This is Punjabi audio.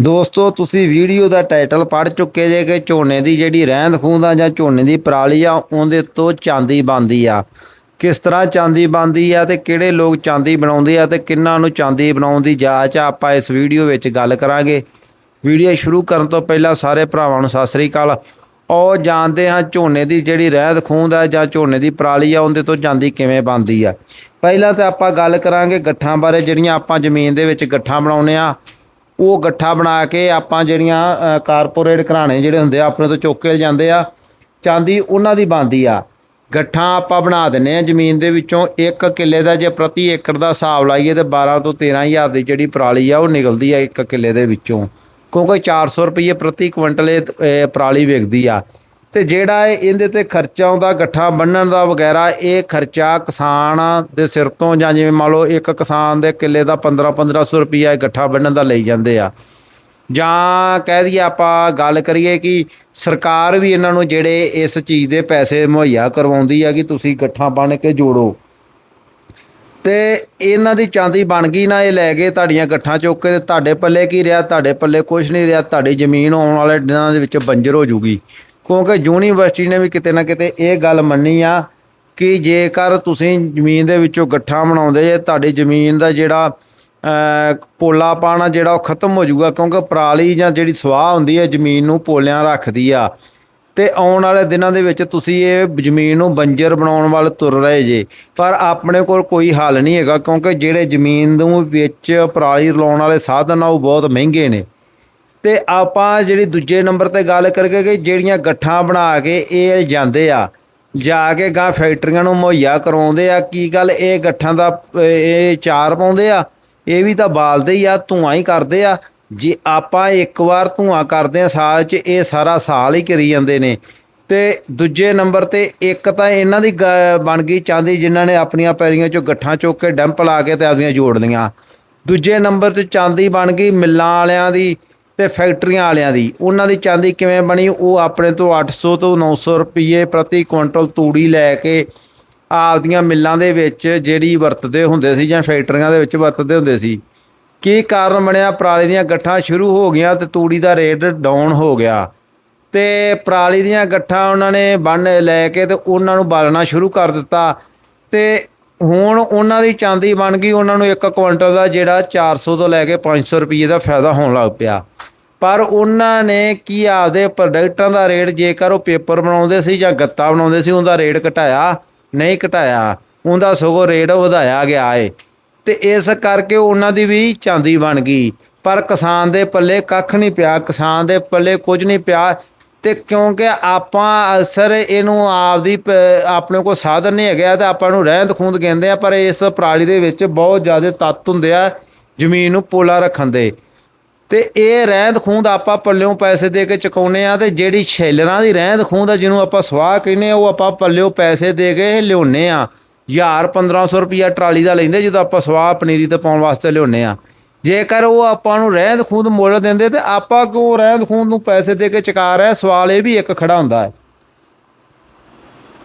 ਦੋਸਤੋ, ਤੁਸੀਂ ਵੀਡੀਓ ਦਾ ਟਾਈਟਲ ਪੜ੍ਹ ਚੁੱਕੇ ਜੇ ਕਿ ਝੋਨੇ ਦੀ ਜਿਹੜੀ ਰਹਿੰਦ ਖੂੰਹਦ ਆ ਜਾਂ ਝੋਨੇ ਦੀ ਪਰਾਲੀ ਆ, ਉਹਦੇ ਤੋਂ ਚਾਂਦੀ ਬਣਦੀ ਆ। ਕਿਸ ਤਰ੍ਹਾਂ ਚਾਂਦੀ ਬਣਦੀ ਆ ਤੇ ਕਿਹੜੇ ਲੋਕ ਚਾਂਦੀ ਬਣਾਉਂਦੇ ਆ ਤੇ ਕਿੰਨਾਂ ਨੂੰ ਚਾਂਦੀ ਬਣਾਉਣ ਦੀ ਜਾਚ ਆ, ਆਪਾਂ ਇਸ ਵੀਡੀਓ ਵਿੱਚ ਗੱਲ ਕਰਾਂਗੇ। ਵੀਡੀਓ ਸ਼ੁਰੂ ਕਰਨ ਤੋਂ ਪਹਿਲਾਂ ਸਾਰੇ ਭਰਾਵਾਂ ਨੂੰ ਸਤਿ ਸ੍ਰੀ ਅਕਾਲ। ਉਹ ਜਾਣਦੇ ਹਾਂ ਝੋਨੇ ਦੀ ਜਿਹੜੀ ਰਹਿੰਦ ਖੂੰਹਦ ਆ ਜਾਂ ਝੋਨੇ ਦੀ ਪਰਾਲੀ ਆ, ਉਹਦੇ ਤੋਂ ਚਾਂਦੀ ਕਿਵੇਂ ਬਣਦੀ ਆ। ਪਹਿਲਾਂ ਤਾਂ ਆਪਾਂ ਗੱਲ ਕਰਾਂਗੇ ਗੱਠਾਂ ਬਾਰੇ, ਜਿਹੜੀਆਂ ਆਪਾਂ ਜ਼ਮੀਨ ਦੇ ਵਿੱਚ ਗੱਠਾਂ ਬਣਾਉਂਦੇ ਆ ਉਹ ਗੱਠਾ ਬਣਾ ਕੇ ਆਪਾਂ ਜਿਹੜੀਆਂ ਕਾਰਪੋਰੇਟ ਘਰਾਣੇ ਜਿਹੜੇ ਹੁੰਦੇ ਆ, ਆਪਣੇ ਤੋਂ ਚੁੱਕ ਕੇ ਜਾਂਦੇ ਆ। ਚਾਂਦੀ ਉਹਨਾਂ ਦੀ ਬਣਦੀ ਆ। ਗੱਠਾਂ ਆਪਾਂ ਬਣਾ ਦਿੰਨੇ ਆ ਜ਼ਮੀਨ ਦੇ ਵਿੱਚੋਂ। ਇੱਕ ਕਿੱਲੇ ਦਾ ਜੇ ਪ੍ਰਤੀ ਏਕੜ ਦਾ ਹਿਸਾਬ ਲਾਈਏ ਤੇ 12 ਤੋਂ 13000 ਦੀ ਜਿਹੜੀ ਪਰਾਲੀ ਆ, ਉਹ ਨਿਕਲਦੀ ਆ ਇੱਕ ਕਿੱਲੇ ਦੇ ਵਿੱਚੋਂ। ਕਿਉਂਕਿ 400 ਰੁਪਏ ਪ੍ਰਤੀ ਕੁਇੰਟਲ ਇਹ ਪਰਾਲੀ ਵਿਕਦੀ ਆ। ਤੇ ਜਿਹੜਾ ਇਹ ਇਹਦੇ ਤੇ ਖਰਚਾ ਆਉਂਦਾ, ਗੱਠਾ ਬੰਨਣ ਦਾ ਵਗੈਰਾ, ਇਹ ਖਰਚਾ ਕਿਸਾਨ ਦੇ ਸਿਰ ਤੋਂ ਜਾਂ ਜਿਵੇਂ ਮੰਨ ਲਓ ਇੱਕ ਕਿਸਾਨ ਦੇ ਕਿੱਲੇ ਦਾ 15 1500 ਰੁਪਈਆ ਇਹ ਗੱਠਾ ਬੰਨਣ ਦਾ ਲਈ ਜਾਂਦੇ ਆ। ਜਾਂ ਕਹਿ ਦਈਏ ਆਪਾਂ ਗੱਲ ਕਰੀਏ ਕਿ ਸਰਕਾਰ ਵੀ ਇਹਨਾਂ ਨੂੰ ਜਿਹੜੇ ਇਸ ਚੀਜ਼ ਦੇ ਪੈਸੇ ਮੁਹੱਈਆ ਕਰਵਾਉਂਦੀ ਆ ਕਿ ਤੁਸੀਂ ਗੱਠਾਂ ਬੰਨ ਕੇ ਜੋੜੋ। ਤੇ ਇਹਨਾਂ ਦੀ ਚਾਂਦੀ ਬਣ ਗਈ ਨਾ ਇਹ ਲੈ ਗਏ ਤੁਹਾਡੀਆਂ ਗੱਠਾਂ ਚੁੱਕ ਕੇ ਤੁਹਾਡੇ ਪੱਲੇ ਕੀ ਰਿਹਾ? ਤੁਹਾਡੇ ਪੱਲੇ ਕੁਝ ਨਹੀਂ ਰਿਹਾ। ਤੁਹਾਡੀ ਜ਼ਮੀਨ ਆਉਣ ਵਾਲੇ ਦਿਨਾਂ ਦੇ ਵਿੱਚ ਬੰਜਰ ਹੋ ਜੂਗੀ। ਕਿਉਂਕਿ ਯੂਨੀਵਰਸਿਟੀ ਨੇ ਵੀ ਕਿਤੇ ਨਾ ਕਿਤੇ ਇਹ ਗੱਲ ਮੰਨੀ ਆ ਕਿ ਜੇਕਰ ਤੁਸੀਂ ਜ਼ਮੀਨ ਦੇ ਵਿੱਚੋਂ ਗੱਠਾਂ ਬਣਾਉਂਦੇ ਜੇ, ਤੁਹਾਡੀ ਜ਼ਮੀਨ ਦਾ ਜਿਹੜਾ ਪੋਲਾ ਪਾਣਾ ਜਿਹੜਾ ਉਹ ਖਤਮ ਹੋ ਜਾਊਗਾ, ਕਿਉਂਕਿ ਪਰਾਲੀ ਜਾਂ ਜਿਹੜੀ ਸਵਾਹ ਹੁੰਦੀ ਹੈ, ਜ਼ਮੀਨ ਨੂੰ ਪੋਲਿਆਂ ਰੱਖਦੀ ਆ। ਤੇ ਆਉਣ ਵਾਲੇ ਦਿਨਾਂ ਦੇ ਵਿੱਚ ਤੁਸੀਂ ਇਹ ਜ਼ਮੀਨ ਨੂੰ ਬੰਜਰ ਬਣਾਉਣ ਵੱਲ ਤੁਰ ਰਹੇ ਜੇ। ਪਰ ਆਪਣੇ ਕੋਲ ਕੋਈ ਹੱਲ ਨਹੀਂ ਹੈਗਾ, ਕਿਉਂਕਿ ਜਿਹੜੇ ਜ਼ਮੀਨ ਨੂੰ ਵਿੱਚ ਪਰਾਲੀ ਰਲਾਉਣ ਵਾਲੇ ਸਾਧਨ ਆ, ਉਹ ਬਹੁਤ ਮਹਿੰਗੇ ਨੇ। ਤੇ ਆਪਾਂ ਜਿਹੜੀ ਦੂਜੇ ਨੰਬਰ ਤੇ ਗੱਲ ਕਰਕੇ ਕਿ ਜਿਹੜੀਆਂ ਗੱਠਾਂ ਬਣਾ ਕੇ ਇਹ ਜਾਂਦੇ ਆ, ਜਾ ਕੇ ਗਾਂ ਫੈਕਟਰੀਆਂ ਨੂੰ ਮੁਹੱਈਆ ਕਰਵਾਉਂਦੇ ਆ, ਕੀ ਗੱਲ ਇਹ ਗੱਠਾਂ ਦਾ, ਇਹ ਚਾਰ ਪਾਉਂਦੇ ਆ, ਇਹ ਵੀ ਤਾਂ ਬਾਲਦੇ ਹੀ ਆ, ਧੂਆਂ ਹੀ ਕਰਦੇ ਆ। ਜੇ ਆਪਾਂ ਇੱਕ ਵਾਰ ਧੂਆਂ ਕਰਦੇ ਆ ਸਾਲ 'ਚ, ਇਹ ਸਾਰਾ ਸਾਲ ਹੀ ਕਰੀ ਜਾਂਦੇ ਨੇ। ਤੇ ਦੂਜੇ ਨੰਬਰ ਤੇ ਇੱਕ ਤਾਂ ਇਹਨਾਂ ਦੀ ਗ- ਬਣ ਗਈ ਚਾਂਦੀ, ਜਿਨ੍ਹਾਂ ਨੇ ਆਪਣੀਆਂ ਪੈਰੀਆਂ 'ਚੋਂ ਗੱਠਾਂ ਚੁੱਕ ਕੇ ਡੰਪ ਲਾ ਕੇ ਤੇ ਆਪਦੀਆਂ ਜੋੜ ਲਈਆਂ ਦੂਜੇ ਨੰਬਰ ਤੇ ਚਾਂਦੀ ਬਣ ਗਈ, ਮਿੱਲਾਂ ਵਾਲਿਆਂ ਦੀ ਤੇ ਫੈਕਟਰੀਆਂ ਵਾਲਿਆਂ ਦੀ। ਉਹਨਾਂ ਦੀ ਚਾਂਦੀ ਕਿਵੇਂ ਬਣੀ? ਉਹ ਆਪਣੇ ਤੋਂ 800 ਤੋਂ 900 ਰੁਪਏ ਪ੍ਰਤੀ ਕੁਇੰਟਲ ਤੂੜੀ ਲੈ ਕੇ ਆਪਦੀਆਂ ਮਿੱਲਾਂ ਦੇ ਵਿੱਚ ਜਿਹੜੀ ਵਰਤਦੇ ਹੁੰਦੇ ਸੀ ਜਾਂ ਫੈਕਟਰੀਆਂ ਦੇ ਵਿੱਚ ਵਰਤਦੇ ਹੁੰਦੇ ਸੀ। ਕੀ ਕਾਰਨ ਬਣਿਆ? ਪਰਾਲੀ ਦੀਆਂ ਗੱਠਾਂ ਸ਼ੁਰੂ ਹੋ ਗਈਆਂ ਤੇ ਤੂੜੀ ਦਾ ਰੇਟ ਡਾਊਨ ਹੋ ਗਿਆ। ਤੇ ਪਰਾਲੀ ਦੀਆਂ ਗੱਠਾਂ ਉਹਨਾਂ ਨੇ ਬੰਨ ਲੈ ਕੇ ਤੇ ਉਹਨਾਂ ਨੂੰ ਬਾਲਣਾ ਸ਼ੁਰੂ ਕਰ ਦਿੱਤਾ। ਤੇ ਹੁਣ ਉਹਨਾਂ ਦੀ ਚਾਂਦੀ ਬਣ ਗਈ। ਉਹਨਾਂ ਨੂੰ ਇੱਕ ਕੁਇੰਟਲ ਦਾ ਜਿਹੜਾ 400 ਤੋਂ ਲੈ ਕੇ 500 ਰੁਪਏ ਦਾ ਫਾਇਦਾ ਹੋਣ ਲੱਗ ਪਿਆ। ਪਰ ਉਹਨਾਂ ਨੇ ਕੀ ਆਪਦੇ ਪ੍ਰੋਡਕਟਾਂ ਦਾ ਰੇਟ ਜੇਕਰ ਉਹ ਪੇਪਰ ਬਣਾਉਂਦੇ ਸੀ ਜਾਂ ਗੱਤਾ ਬਣਾਉਂਦੇ ਸੀ, ਉਹਦਾ ਰੇਟ ਘਟਾਇਆ, ਨਹੀਂ ਘਟਾਇਆ, ਉਹਦਾ ਸਗੋਂ ਰੇਟ ਵਧਾਇਆ ਗਿਆ ਏ। ਤੇ ਇਸ ਕਰਕੇ ਉਹਨਾਂ ਦੀ ਵੀ ਚਾਂਦੀ ਬਣ ਗਈ। ਪਰ ਕਿਸਾਨ ਦੇ ਪੱਲੇ ਕੱਖ ਨਹੀਂ ਪਿਆ, ਕਿਸਾਨ ਦੇ ਪੱਲੇ ਕੁਝ ਨਹੀਂ ਪਿਆ ਤੇ ਕਿਉਂਕਿ ਆਪਾਂ ਅਕਸਰ ਇਹਨੂੰ ਆਪਦੀ ਪ- ਆਪਣੇ ਕੋਲ ਸਾਧਨ ਨਹੀਂ ਹੈਗਾ, ਤਾਂ ਆਪਾਂ ਨੂੰ ਰਹਿੰਦ ਖੂੰਦ ਕਹਿੰਦੇ ਆ, ਪਰ ਇਸ ਪਰਾਲੀ ਦੇ ਵਿੱਚ ਬਹੁਤ ਜ਼ਿਆਦਾ ਤੱਤ ਹੁੰਦੇ ਆ ਜ਼ਮੀਨ ਨੂੰ ਪੋਲਾ ਰੱਖਣ ਦੇ। ਤੇ ਇਹ ਰਹਿੰਦ ਖੂੰਦ ਆਪਾਂ ਪੱਲਿਓਂ ਪੈਸੇ ਦੇ ਕੇ ਚੁਕਾਉਨੇ ਆ ਤੇ ਜਿਹੜੀ ਸ਼ੈਲਰਾਂ ਦੀ ਰਹਿੰਦ ਖੂੰਦ ਆ ਜਿਹਨੂੰ ਆਪਾਂ ਸਵਾਹ ਕਹਿੰਦੇ ਆ ਉਹ ਆਪਾਂ ਪੱਲਿਓਂ ਪੈਸੇ ਦੇ ਕੇ ਲਿਆਉਨੇ ਆ ਹਜ਼ਾਰ 1500 ਰੁਪਿਆ ਟਰਾਲੀ ਦਾ ਲੈਂਦੇ ਜਦੋਂ ਆਪਾਂ ਸਵਾਹ ਪਨੀਰੀ ਤੇ ਪਾਉਣ ਵਾਸਤੇ ਲਿਆਉਨੇ ਆ ਜੇਕਰ ਉਹ ਆਪਾਂ ਨੂੰ ਰਹਿੰਦ ਖੂੰਦ ਮੁੱਲ ਦਿੰਦੇ ਤੇ ਆਪਾਂ ਕਿਉਂ ਰਹਿੰਦ ਖੂੰਦ ਨੂੰ ਪੈਸੇ ਦੇ ਕੇ ਚੁਕਾ ਰਹੇ ਸਵਾਲ ਇਹ ਵੀ ਇੱਕ ਖੜਾ ਹੁੰਦਾ ਹੈ।